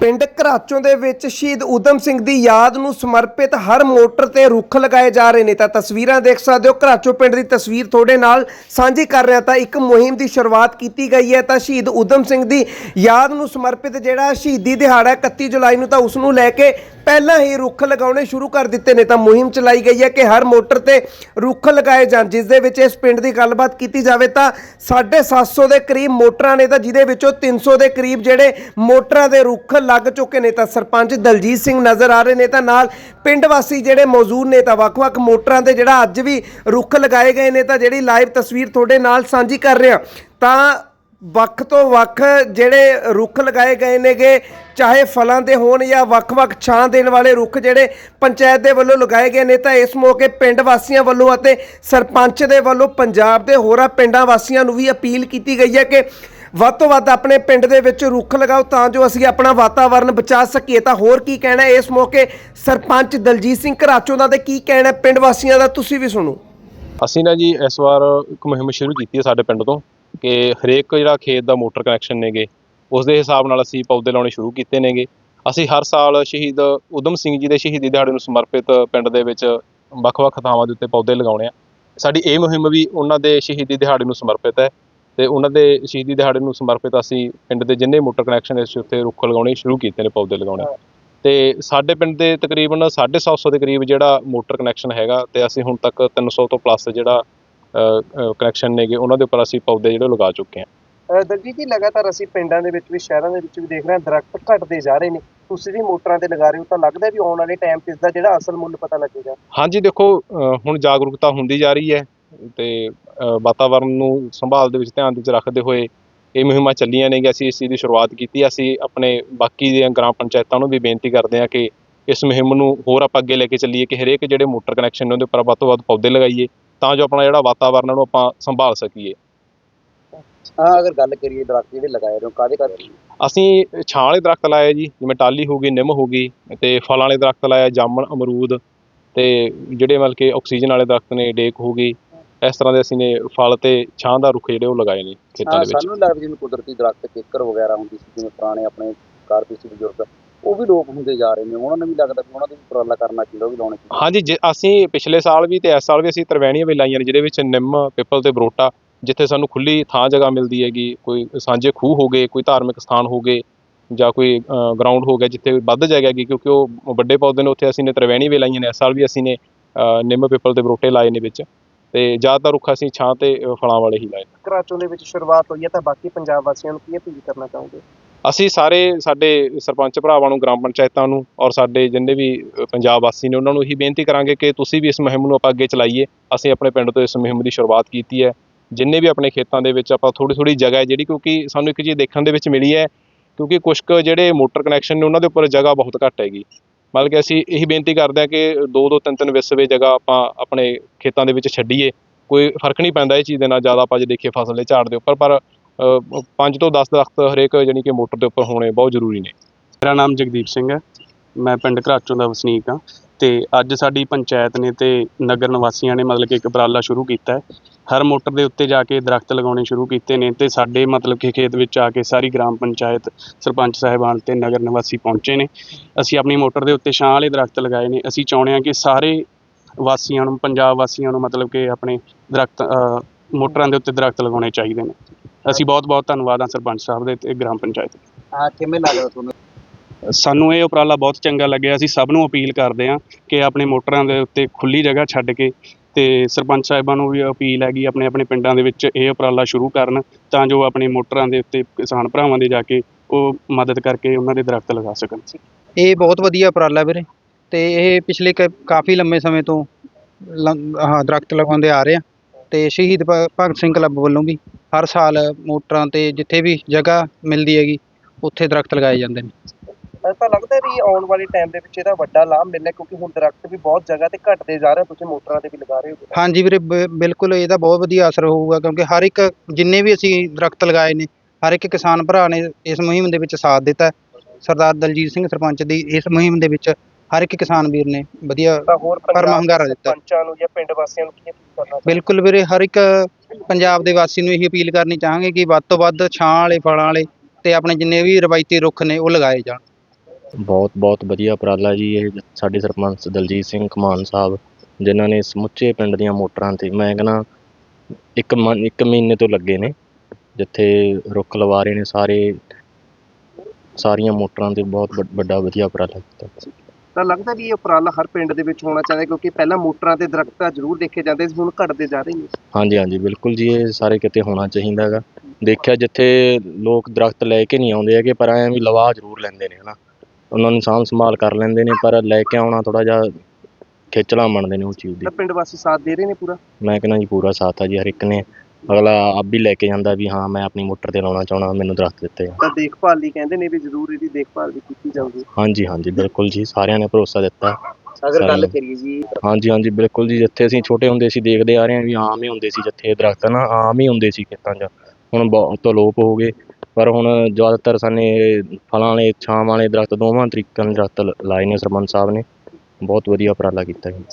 ਪਿੰਡ ਘਰਾਚੋਂ ਦੇ ਵਿੱਚ ਸ਼ਹੀਦ ਊਧਮ ਸਿੰਘ ਦੀ ਯਾਦ ਨੂੰ ਸਮਰਪਿਤ ਹਰ ਮੋਟਰ ਤੇ ਰੁੱਖ ਲਗਾਏ ਜਾ ਰਹੇ ਨੇ। ਤਾਂ ਤਸਵੀਰਾਂ ਦੇਖ ਸਕਦੇ ਹੋ, ਘਰਾਚੋਂ ਪਿੰਡ ਦੀ ਤਸਵੀਰ ਤੁਹਾਡੇ ਨਾਲ ਸਾਂਝੀ ਕਰ ਰਿਹਾ। ਤਾਂ ਇੱਕ ਮੁਹਿੰਮ ਦੀ ਸ਼ੁਰੂਆਤ ਕੀਤੀ ਗਈ ਹੈ। ਤਾਂ ਸ਼ਹੀਦ ਊਧਮ ਸਿੰਘ ਦੀ ਯਾਦ ਨੂੰ ਸਮਰਪਿਤ ਜਿਹੜਾ ਸ਼ਹੀਦੀ ਦਿਹਾੜਾ ਹੈ 31 ਜੁਲਾਈ ਨੂੰ ਤਾਂ ਉਸ ਨੂੰ ਲੈ ਕੇ ਪਹਿਲਾਂ ਹੀ ਰੁੱਖ ਲਗਾਉਣੇ ਸ਼ੁਰੂ ਕਰ ਦਿੱਤੇ ਨੇ। ਤਾਂ ਮੁਹਿੰਮ ਚਲਾਈ ਗਈ ਹੈ ਕਿ ਹਰ ਮੋਟਰ ਤੇ ਰੁੱਖ ਲਗਾਏ ਜਾਣ, ਜਿਸ ਦੇ ਵਿੱਚ ਇਸ ਪਿੰਡ ਦੀ ਗੱਲਬਾਤ ਕੀਤੀ ਜਾਵੇ ਤਾਂ 750 ਦੇ ਕਰੀਬ ਮੋਟਰਾਂ ਨੇ ਤਾਂ ਜਿਹਦੇ ਵਿੱਚੋਂ 300 ਦੇ ਕਰੀਬ ਜਿਹੜੇ ਮੋਟਰਾਂ ਦੇ ਰੁੱਖ ਲੱਗ ਚੁੱਕੇ ਨੇ ਤਾਂ ਸਰਪੰਚ ਦਲਜੀਤ ਸਿੰਘ ਨਜ਼ਰ ਆ ਰਹੇ ਨੇ ਤਾਂ ਨਾਲ ਪਿੰਡ ਵਾਸੀ ਜਿਹੜੇ ਮੌਜੂਦ ਨੇ ਤਾਂ ਵੱਖ-ਵੱਖ ਮੋਟਰਾਂ ਤੇ ਜਿਹੜਾ ਅੱਜ ਵੀ ਰੁੱਖ ਲਗਾਏ ਗਏ ਨੇ ਤਾਂ ਜਿਹੜੀ ਲਾਈਵ ਤਸਵੀਰ ਤੁਹਾਡੇ ਨਾਲ ਸਾਂਝੀ ਕਰ ਰਿਹਾ। ਤਾਂ ਵੱਖ ਤੋਂ ਵੱਖ ਜਿਹੜੇ ਰੁੱਖ ਲਗਾਏ ਗਏ ਨੇਗੇ, ਚਾਹੇ ਫਲਾਂ ਦੇ ਹੋਣ ਜਾਂ ਵੱਖ-ਵੱਖ ਛਾਂ ਦੇਣ ਵਾਲੇ ਰੁੱਖ ਜਿਹੜੇ ਪੰਚਾਇਤ ਦੇ ਵੱਲੋਂ ਲਗਾਏ ਗਏ ਨੇ ਤਾਂ ਇਸ ਮੌਕੇ ਪਿੰਡ ਵਾਸੀਆਂ ਵੱਲੋਂ ਅਤੇ ਸਰਪੰਚ ਦੇ ਵੱਲੋਂ ਪੰਜਾਬ ਦੇ ਹੋਰਾਂ ਪਿੰਡਾਂ ਵਾਸੀਆਂ ਨੂੰ ਵੀ ਅਪੀਲ ਕੀਤੀ ਗਈ ਹੈ ਕਿ ਵੱਧ ਤੋਂ ਵੱਧ ਆਪਣੇ ਪਿੰਡ ਦੇ ਵਿੱਚ ਰੁੱਖ ਲਗਾਓ ਤਾਂ ਜੋ ਅਸੀਂ ਆਪਣਾ ਵਾਤਾਵਰਣ ਬਚਾ ਸਕੀਏ। ਤਾਂ ਹੋਰ ਕੀ ਕਹਿਣਾ ਇਸ ਮੌਕੇ ਸਰਪੰਚ ਦਲਜੀਤ ਸਿੰਘ ਘਰਾਚੋਂ ਦਾ ਤੇ ਕੀ ਕਹਿਣਾ ਪਿੰਡ ਵਾਸੀਆਂ ਦਾ, ਤੁਸੀਂ ਵੀ ਸੁਣੋ। ਅਸੀਂ ਨਾ ਜੀ ਇਸ ਵਾਰ ਇੱਕ ਮੁਹਿੰਮ ਸ਼ੁਰੂ ਕੀਤੀ ਹੈ ਸਾਡੇ ਪਿੰਡ ਤੋਂ ਕਿ ਹਰੇਕ ਜਿਹੜਾ ਖੇਤ ਦਾ ਮੋਟਰ ਕਨੈਕਸ਼ਨ ਨੇਗੇ ਉਸ ਦੇ ਹਿਸਾਬ ਨਾਲ ਅਸੀਂ ਪੌਦੇ ਲਾਉਣੇ ਸ਼ੁਰੂ ਕੀਤੇ ਨੇਗੇ। ਅਸੀਂ ਹਰ ਸਾਲ ਸ਼ਹੀਦ ਉਦਮ ਸਿੰਘ ਜੀ ਦੇ ਸ਼ਹੀਦੀ ਦਿਹਾੜੇ ਨੂੰ ਸਮਰਪਿਤ ਪਿੰਡ ਦੇ ਵਿੱਚ ਵੱਖ-ਵੱਖ ਥਾਵਾਂ ਦੇ ਉੱਤੇ ਪੌਦੇ ਲਗਾਉਣੇ ਆ। ਸਾਡੀ ਇਹ ਮੁਹਿੰਮ ਵੀ ਉਹਨਾਂ ਦੇ ਸ਼ਹੀਦੀ ਦਿਹਾੜੇ ਨੂੰ ਸਮਰਪਿਤ ਹੈ। ਤੇ ਉਹਨਾਂ ਦੇ ਸ਼ਹੀਦੀ ਦਿਹਾੜੇ ਨੂੰ ਸਮਰਪਿਤ ਅਸੀਂ ਪਿੰਡ ਦੇ ਜਿੰਨੇ ਮੋਟਰ ਕਨੈਕਸ਼ਨ ਇਸ ਉੱਤੇ ਰੁੱਖ ਲਗਾਉਣੇ ਸ਼ੁਰੂ ਕੀਤੇ ਨੇ ਪੌਦੇ ਲਗਾਉਣੇ। ਤੇ ਸਾਡੇ ਪਿੰਡ ਦੇ ਤਕਰੀਬਨ 750 ਦੇ ਕਰੀਬ ਜਿਹੜਾ ਮੋਟਰ ਕਨੈਕਸ਼ਨ ਹੈਗਾ ਤੇ ਅਸੀਂ ਹੁਣ ਤੱਕ 300 ਤੋਂ ਪਲੱਸ ਜਿਹੜਾ ਕਨੈਕਸ਼ਨ ਨੇਗੇ ਉਹਨਾਂ ਦੇ ਉੱਪਰ ਅਸੀਂ ਪੌਦੇ ਜਿਹੜੇ ਲਗਾ ਚੁੱਕੇ ਹਾਂ। ਦਲਜੀਤ ਜੀ ਲਗਾਤਾਰ ਅਸੀਂ ਪਿੰਡਾਂ ਦੇ ਵਿੱਚ ਵੀ ਸ਼ਹਿਰਾਂ ਦੇ ਵਿੱਚ ਵੀ ਦੇਖ ਰਹੇ ਹਾਂ ਦਰਖਤ ਘਟਦੇ ਜਾ ਰਹੇ ਨੇ। ਤੁਸੀਂ ਵੀ ਮੋਟਰਾਂ ਤੇ ਲਗਾ ਰਹੇ ਹੋ ਤਾਂ ਲੱਗਦਾ ਵੀ ਆਉਣ ਵਾਲੇ ਟਾਈਮ ਤੇ ਇਸ ਦਾ ਜਿਹੜਾ ਅਸਲ ਮੁੱਲ ਪਤਾ ਲੱਗੇਗਾ। ਹਾਂਜੀ ਦੇਖੋ ਹੁਣ ਜਾਗਰੂਕਤਾ ਹੁੰਦੀ ਜਾ ਰਹੀ ਹੈ ਤੇ ਅ, ਵਾਤਾਵਰਣ ਨੂੰ ਸੰਭਾਲ ਦੇ ਵਿੱਚ ਧਿਆਨ ਦੇ ਵਿੱਚ ਰੱਖਦੇ ਹੋਏ ਇਹ ਮੁਹਿੰਮਾਂ ਚੱਲੀਆਂ ਨੇ ਕਿ ਅਸੀਂ ਇਸ ਚੀਜ਼ ਦੀ ਸ਼ੁਰੂਆਤ ਕੀਤੀ। ਅਸੀਂ ਆਪਣੇ ਬਾਕੀ ਦੀਆਂ ਗ੍ਰਾਮ ਪੰਚਾਇਤਾਂ ਨੂੰ ਵੀ ਬੇਨਤੀ ਕਰਦੇ ਹਾਂ ਕਿ ਇਸ ਮੁਹਿੰਮ ਨੂੰ ਹੋਰ ਆਪਾਂ ਅੱਗੇ ਲੈ ਕੇ ਚੱਲੀਏ ਕਿ ਹਰੇਕ ਜਿਹੜੇ ਮੋਟਰ ਕਨੈਕਸ਼ਨ ਨੇ ਉਹਦੇ ਉੱਪਰ ਵੱਧ ਤੋਂ ਵੱਧ ਪੌਦੇ ਲਗਾਈਏ ਤਾਂ ਜੋ ਆਪਣਾ ਜਿਹੜਾ ਵਾਤਾਵਰਣ ਨੂੰ ਆਪਾਂ ਸੰਭਾਲ ਸਕੀਏ। ਹਾਂ ਅਗਰ ਗੱਲ ਕਰੀਏ ਦਰਖਤ ਜਿਹੜੇ ਲਗਾਏ ਰਹੇ ਹੋ ਕਾਦੇ ਕਰਕੇ? ਅਸੀਂ ਛਾਂ ਵਾਲੇ ਦਰਖਤ ਲਾਏ ਜੀ ਜਿਵੇਂ ਟਾਲੀ ਹੋ ਗਈ ਨਿੰਮ ਹੋ ਗਈ ਤੇ ਫਲਾਂ ਵਾਲੇ ਦਰਖਤ ਲਾਏ ਜਾਮਣ ਅਮਰੂਦ ਤੇ ਜਿਹੜੇ ਮਤਲਬ ਕਿ ਆਕਸੀਜਨ ਵਾਲੇ ਦਰਖਤ ਨੇ ਡੇਕ ਹੋ ਗਈ। ਇਸ ਤਰ੍ਹਾਂ ਦੇ ਅਸੀਂ ਨੇ ਫਲ ਤੇ ਛਾਂ ਦਾ ਰੁੱਖ ਜਿਹੜੇ ਉਹ ਲਗਾਏ ਨੇ ਖੇਤਾਂ ਦੇ ਵਿੱਚ। ਸਾਨੂੰ ਲੱਗਦਾ ਜਿਵੇਂ ਕੁਦਰਤੀ ਦਰਖਤ ਕਿੱਕਰ ਵਗੈਰਾ ਹੁੰਦੀ ਸੀ ਜਿਵੇਂ ਪੁਰਾਣੇ ਆਪਣੇ ਕਾਰਪੀ ਸੀ ਬਜ਼ੁਰਗ ਉਹ ਵੀ ਲੋਪ ਹੁੰਦੇ ਜਾ ਰਹੇ ਨੇ। ਉਹਨਾਂ ਨੂੰ ਵੀ ਲੱਗਦਾ ਵੀ ਉਹਨਾਂ ਦੀ ਵੀ ਉਪਰਾਲਾ ਕਰਨਾ ਚਾਹੀਦਾ ਉਹ ਵੀ ਲਾਉਣੇ ਚਾਹੀਦੇ ਹਾਂਜੀ ਜੇ ਅਸੀਂ ਪਿਛਲੇ ਸਾਲ ਵੀ ਤੇ ਇਸ ਸਾਲ ਵੀ ਅਸੀਂ ਤਰਵੈਣੀਆਂ ਵੀ ਲਾਈਆਂ ਨੇ ਜਿਹਦੇ ਵਿੱਚ ਨਿੰਮ ਪਿੱਪਲ ਤੇ ਬਰੋਟਾ ਜਿੱਥੇ ਸਾਨੂੰ ਖੁੱਲੀ ਥਾਂ ਜਗ੍ਹਾ ਮਿਲਦੀ ਹੈਗੀ। ਕੋਈ ਸਾਂਝੇ ਖੂਹ ਹੋ ਗਏ ਕੋਈ ਧਾਰਮਿਕ ਸਥਾਨ ਹੋ ਗਏ ਜਾਂ ਕੋਈ ਗਰਾਊਂਡ ਹੋ ਗਿਆ ਜਿੱਥੇ ਵੱਧ ਜਗ੍ਹਾ ਹੈਗੀ ਕਿਉਂਕਿ ਉਹ ਵੱਡੇ ਪੌਦੇ ਨੇ ਉੱਥੇ ਅਸੀਂ ਨੇ ਤਰਵੈਣੀ ਵੀ ਲਾਈਆਂ ਨੇ। ਇਸ ਸਾਲ ਵੀ ਅਸੀਂ ਨੇ ਅ, ਨਿੰਮ ਪਿੱਪਲ ਤੇ ਬਰੋਟੇ ਲਾਏ ਨੇ ਵਿੱਚ। ਤੇ ਜ਼ਿਆਦਾਤਰ ਰੁੱਖ ਅਸੀਂ ਛਾਂ ਤੇ ਅ, ਫਲਾਂ ਵਾਲੇ ਹੀ ਲਾਏ। ਨੇ। ਘਰਾਚੋਂ ਦੇ ਵਿੱਚ ਸ਼ੁਰੂਆਤ ਹੋਈ ਹੈ ਤਾਂ ਬਾਕੀ ਪੰਜਾਬ ਵਾਸੀਆਂ ਨੂੰ ਕੀ ਅਪੀਲ ਕਰਨਾ ਚਾਹੋਗੇ? ਅਸੀਂ ਸਾਰੇ ਸਾਡੇ ਸਰਪੰਚ ਭਰਾਵਾਂ ਨੂੰ ਗ੍ਰਾਮ ਪੰਚਾਇਤਾਂ ਨੂੰ ਔਰ ਸਾਡੇ ਜਿੰਨੇ ਵੀ ਅ, ਪੰਜਾਬ ਵਾਸੀ ਨੇ ਉਹਨਾਂ ਨੂੰ ਇਹੀ ਬੇਨਤੀ ਕਰਾਂਗੇ ਕਿ ਤੁਸੀਂ ਵੀ ਇਸ ਮੁਹਿੰਮ ਨੂੰ ਆਪਾਂ ਅੱਗੇ ਚਲਾਈਏ। ਅਸੀਂ ਆਪਣੇ ਪਿੰਡ ਤੋਂ ਇਸ ਮੁਹਿੰਮ ਦੀ ਸ਼ੁਰੂਆਤ ਕੀਤੀ ਹੈ। ਜਿੰਨੇ ਵੀ ਆਪਣੇ ਖੇਤਾਂ ਦੇ ਵਿੱਚ ਆਪਾਂ ਥੋੜੀ ਥੋੜੀ ਜਗ੍ਹਾ ਹੈ ਜਿਹੜੀ ਕਿਉਂਕਿ ਸਾਨੂੰ ਇੱਕ ਚੀਜ਼ ਦੇਖਣ ਦੇ ਵਿੱਚ ਮਿਲੀ ਹੈ ਕਿਉਂਕਿ ਕੁਝ ਕੁ ਜਿਹੜੇ ਮੋਟਰ ਕਨੈਕਸ਼ਨ ਨੇ ਉਹਨਾਂ ਦੇ ਉੱਪਰ ਜਗ੍ਹਾ ਬਹੁਤ ਘੱਟ ਹੈਗੀ। ਮਤਲਬ ਕਿ ਅਸੀਂ ਇਹੀ ਬੇਨਤੀ ਕਰਦੇ ਹਾਂ ਕਿ ਦੋ ਦੋ ਤਿੰਨ ਤਿੰਨ ਵਿਸਵੇ ਜਗ੍ਹਾ ਆਪਾਂ ਆਪਣੇ ਖੇਤਾਂ ਦੇ ਵਿੱਚ ਛੱਡੀਏ। ਕੋਈ ਫ਼ਰਕ ਨਹੀਂ ਪੈਂਦਾ ਇਹ ਚੀਜ਼ ਦੇ ਨਾਲ, ਜ਼ਿਆਦਾ ਆਪਾਂ ਜੇ ਦੇਖੀਏ ਫਸਲ ਦੇ ਝਾੜ ਦੇ ਉੱਪਰ, ਪਰ ਪੰਜ ਤੋਂ 10 ਦਰਖਤ ਹਰੇਕ ਜਾਣੀ ਕਿ ਮੋਟਰ ਦੇ ਉੱਪਰ ਹੋਣੇ ਬਹੁਤ ਜ਼ਰੂਰੀ ਨੇ। ਮੇਰਾ ਨਾਮ ਜਗਦੀਪ ਸਿੰਘ ਹੈ। ਮੈਂ ਪਿੰਡ ਘਰਾਚੋਂ ਦਾ ਵਸਨੀਕ ਹਾਂ। ਅਤੇ ਅੱਜ ਸਾਡੀ ਪੰਚਾਇਤ ਨੇ ਅਤੇ ਨਗਰ ਨਿਵਾਸੀਆਂ ਨੇ ਮਤਲਬ ਕਿ ਇੱਕ ਉਪਰਾਲਾ ਸ਼ੁਰੂ ਕੀਤਾ ਹਰ ਮੋਟਰ ਦੇ ਉੱਤੇ ਜਾ ਕੇ ਦਰਖਤ ਲਗਾਉਣੇ ਸ਼ੁਰੂ ਕੀਤੇ ਨੇ ਅਤੇ ਸਾਡੇ ਮਤਲਬ ਕਿ ਖੇਤ ਵਿੱਚ ਆ ਕੇ ਸਾਰੀ ਗ੍ਰਾਮ ਪੰਚਾਇਤ ਸਰਪੰਚ ਸਾਹਿਬਾਨ ਅਤੇ ਨਗਰ ਨਿਵਾਸੀ ਪਹੁੰਚੇ ਨੇ। ਅਸੀਂ ਆਪਣੀ ਮੋਟਰ ਦੇ ਉੱਤੇ ਛਾਂ ਵਾਲੇ ਦਰੱਖਤ ਲਗਾਏ ਨੇ। ਅਸੀਂ ਚਾਹੁੰਦੇ ਹਾਂ ਕਿ ਸਾਰੇ ਵਾਸੀਆਂ ਨੂੰ, ਪੰਜਾਬ ਵਾਸੀਆਂ ਨੂੰ ਮਤਲਬ ਕਿ ਆਪਣੇ ਦਰਖਤ ਮੋਟਰਾਂ ਦੇ ਉੱਤੇ ਦਰਖਤ ਲਗਾਉਣੇ ਚਾਹੀਦੇ ਨੇ। ਅਸੀਂ ਬਹੁਤ ਬਹੁਤ ਧੰਨਵਾਦ ਹਾਂ ਸਰਪੰਚ ਸਾਹਿਬ ਦੇ ਅਤੇ ਗ੍ਰਾਮ ਪੰਚਾਇਤ ਹਾਂ, ਕਿਵੇਂ ਲੱਗਦਾ ਤੁਹਾਨੂੰ? ਸਾਨੂੰ ਇਹ ਉਪਰਾਲਾ ਬਹੁਤ ਚੰਗਾ ਲੱਗਿਆ। ਅਸੀਂ ਸਭ ਨੂੰ ਅਪੀਲ ਕਰਦੇ ਹਾਂ ਕਿ ਆਪਣੇ ਮੋਟਰਾਂ ਦੇ ਉੱਤੇ ਖੁੱਲੀ ਜਗ੍ਹਾ ਛੱਡ ਕੇ ਤੇ ਸਰਪੰਚ ਸਾਹਿਬਾਂ ਨੂੰ ਵੀ ਅਪੀਲ ਹੈਗੀ, ਆਪਣੇ ਆਪਣੇ ਪਿੰਡਾਂ ਦੇ ਵਿੱਚ ਇਹ ਉਪਰਾਲਾ ਸ਼ੁਰੂ ਕਰਨ ਤਾਂ ਜੋ ਆਪਣੇ ਮੋਟਰਾਂ ਦੇ ਉੱਤੇ ਕਿਸਾਨ ਭਰਾਵਾਂ ਦੇ ਜਾ ਕੇ ਉਹ ਮਦਦ ਕਰਕੇ ਉਹਨਾਂ ਦੇ ਦਰਖਤ ਲਗਾ ਸਕਣ। ਇਹ ਬਹੁਤ ਵਧੀਆ ਉਪਰਾਲਾ ਵੀਰੇ ਤੇ ਇਹ ਪਿਛਲੇ ਕ- ਕਾਫੀ ਲੰਮੇ ਸਮੇਂ ਤੋਂ ਹਾਂ, ਦਰਖਤ ਲਗਾਉਂਦੇ ਆ ਰਹੇ ਆ ਤੇ ਸ਼ਹੀਦ ਭ- ਭਗਤ ਸਿੰਘ ਕਲੱਬ ਵੱਲੋਂ ਵੀ ਹਰ ਸਾਲ ਮੋਟਰਾਂ ਤੇ ਜਿੱਥੇ ਵੀ ਜਗ੍ਹਾ ਮਿਲਦੀ ਹੈਗੀ, ਉੱਥੇ ਦਰਖਤ ਲਗਾਏ ਜਾਂਦੇ ਨੇ। ਤਾਂ ਲੱਗਦਾ ਵੀ ਆਉਣ ਵਾਲੇ ਟਾਈਮ ਦੇ ਵਿੱਚ ਇਹਦਾ ਵੱਡਾ ਲਾਭ ਮਿਲਣਾ ਕਿਉਂਕਿ ਹੁਣ ਦਰਖਤ ਵੀ ਬਹੁਤ ਜਗ੍ਹਾ ਤੇ ਘਟਦੇ ਜਾ ਰਹੇ ਤੁਸੀਂ ਮੋਟਰਾਂ ਤੇ ਵੀ ਲਗਾ ਰਹੇ ਹੋ ਹਾਂਜੀ ਵੀਰੇ ਬ- ਬਿਲਕੁਲ ਇਹਦਾ ਬਹੁਤ ਵਧੀਆ ਅਸਰ ਹੋਊਗਾ ਕਿਉਂਕਿ ਹਰ ਇੱਕ ਜਿੰਨੇ ਵੀ ਅਸੀਂ ਦਰਖਤ ਲਗਾਏ ਨੇ ਹਰ ਇੱਕ ਕਿਸਾਨ ਭਰਾ ਨੇ ਇਸ ਮੁਹਿੰਮ ਦੇ ਵਿੱਚ ਸਾਥ ਦਿੱਤਾ ਹੈ। ਸਰਦਾਰ ਦਲਜੀਤ ਸਿੰਘ ਸਰਪੰਚ ਦੀ ਇਸ ਮੁਹਿੰਮ ਦੇ ਵਿੱਚ ਹਰ ਇੱਕ ਕਿਸਾਨ ਵੀਰ ਨੇ ਵਧੀਆ ਤਾਂ ਹੋਰ ਹੰਗਾਰਾ ਦਿੱਤਾ ਪੰਚਾਂ ਨੂੰ ਜਾਂ ਪਿੰਡ ਵਾਸੀਆਂ ਨੂੰ ਕੀ ਅਪੀਲ ਕਰਨਾ? ਬਿਲਕੁਲ ਵੀਰੇ ਹਰ ਇੱਕ ਪੰਜਾਬ ਦੇ ਵਾਸੀ ਨੂੰ ਇਹੀ ਅਪੀਲ ਕਰਨੀ ਚਾਹਾਂਗੇ ਕਿ ਵੱਧ ਤੋਂ ਵੱਧ ਛਾਂ ਵਾਲੇ ਫਲਾਂ ਵਾਲੇ ਤੇ ਆਪਣੇ ਜਿੰਨੇ ਵੀ ਰਵਾਇਤੀ ਰੁੱਖ ਨੇ ਉਹ ਲਗਾਏ ਜਾਣ ਬਹੁਤ ਬਹੁਤ ਵਧੀਆ ਉਪਰਾਲਾ ਜੀ ਇਹ ਸਾਡੇ ਸਰਪੰਚ ਦਲਜੀਤ ਸਿੰਘ ਕਮਾਨ ਸਾਹਿਬ ਜਿਨ੍ਹਾਂ ਨੇ ਸਮੁੱਚੇ ਪਿੰਡ ਦੀਆਂ ਮੋਟਰਾਂ ਤੇ ਮੈਂ ਕਹਿੰਦਾ ਇੱਕ ਮ ਇੱਕ ਮਹੀਨੇ ਤੋਂ ਲੱਗੇ ਨੇ ਜਿੱਥੇ ਰੁੱਖ ਲਵਾ ਰਹੇ ਨੇ ਸਾਰੇ ਸਾਰੀਆਂ ਮੋਟਰਾਂ ਤੇ ਬਹੁਤ ਵੱਡ- ਵੱਡਾ ਵਧੀਆ ਉਪਰਾਲਾ ਕੀਤਾ। ਤਾਂ ਲੱਗਦਾ ਵੀ ਇਹ ਉਪਰਾਲਾ ਹਰ ਪਿੰਡ ਦੇ ਵਿੱਚ ਹੋਣਾ ਚਾਹੀਦਾ ਕਿਉਂਕਿ ਪਹਿਲਾਂ ਮੋਟਰਾਂ ਤੇ ਦਰਖਤ ਤਾਂ ਜ਼ਰੂਰ ਦੇਖੇ ਜਾਂਦੇ ਸੀ ਹੁਣ ਘਟਦੇ ਜਾ ਰਹੇ ਨੇ। ਹਾਂਜੀ ਹਾਂਜੀ ਬਿਲਕੁਲ ਜੀ ਇਹ ਸਾਰੇ ਕਿਤੇ ਹੋਣਾ ਚਾਹੀਦਾ ਹੈਗਾ। ਦੇਖਿਆ ਜਿੱਥੇ ਲੋਕ ਦਰਖਤ ਲੈ ਕੇ ਨਹੀਂ ਆਉਂਦੇ ਹੈਗੇ ਪਰ ਐਂ ਵੀ ਲਵਾ ਜ਼ਰੂਰ ਲੈਂਦੇ ਨੇ ਹਨਾ। ਉਹਨਾਂ ਨੂੰ ਸਾਂਭ ਸੰਭਾਲ ਕਰ ਲੈਂਦੇ ਨੇ ਪਰ ਲੈ ਕੇ ਆਉਣਾ ਥੋੜਾ ਜਿਹਾ ਖੇਚਲਾ ਮੰਨਦੇ ਨੇ ਉਹ ਚੀਜ਼ ਦੀ। ਤਾਂ ਪਿੰਡ ਵਾਸੀ ਸਾਥ ਦੇ ਰਹੇ ਨੇ ਪੂਰਾ? ਮੈਂ ਕਹਿੰਦਾ ਜੀ ਪੂਰਾ ਸਾਥ ਆ ਜੀ ਹਰ ਇੱਕ ਨੇ। ਅਗਲਾ ਆਪ ਵੀ ਲੈ ਕੇ ਜਾਂਦਾ ਵੀ ਹਾਂ ਮੈਂ ਆਪਣੀ ਮੋਟਰ ਤੇ ਲਾਉਣਾ ਚਾਹਣਾ ਮੈਨੂੰ ਦਰਖਤ ਦਿੱਤੇ ਆ। ਤਾਂ ਦੇਖਭਾਲ ਲਈ ਕਹਿੰਦੇ ਨੇ ਵੀ ਜ਼ਰੂਰ ਇਹਦੀ ਦੇਖਭਾਲ ਵੀ ਕੀਤੀ ਜਾਊਗੀ। ਹਾਂਜੀ ਹਾਂਜੀ ਬਿਲਕੁਲ ਜੀ ਸਾਰਿਆਂ ਨੇ ਭਰੋਸਾ ਦਿੱਤਾ। ਅਗਰ ਗੱਲ ਕਰੀਏ ਜੀ। ਹਾਂਜੀ ਹਾਂਜੀ ਬਿਲਕੁਲ ਜੀ ਜਿੱਥੇ ਅਸੀਂ ਛੋਟੇ ਹੁੰਦੇ ਸੀ ਦੇਖਦੇ ਆ ਰਹੇ ਹਾਂ ਵੀ ਆਮ ਹੀ ਹੁੰਦੇ ਸੀ ਜਿੱਥੇ ਦਰਖਤ ਨਾ ਆਮ ਹੀ ਹੁੰਦੇ ਸੀ ਖੇਤਾਂ 'ਚ। ਹੁਣ ਬਹੁਤ ਅਲੋਪ ਹੋ ਗਏ। ਪਰ ਹੁਣ ਜ਼ਿਆਦਾਤਰ ਸਾਨੇ ਫਲਾਂ ਵਾਲੇ, ਛਾਂ ਵਾਲੇ ਦਰਖਤ, ਦੋਵਾਂ ਤਰੀਕਿਆਂ ਦੇ ਦਰਖਤ ਲਾਏ ਨੇ ਸਰਪੰਚ ਸਾਹਿਬ ਨੇ। ਬਹੁਤ ਵਧੀਆ ਉਪਰਾਲਾ ਕੀਤਾ ਜੀ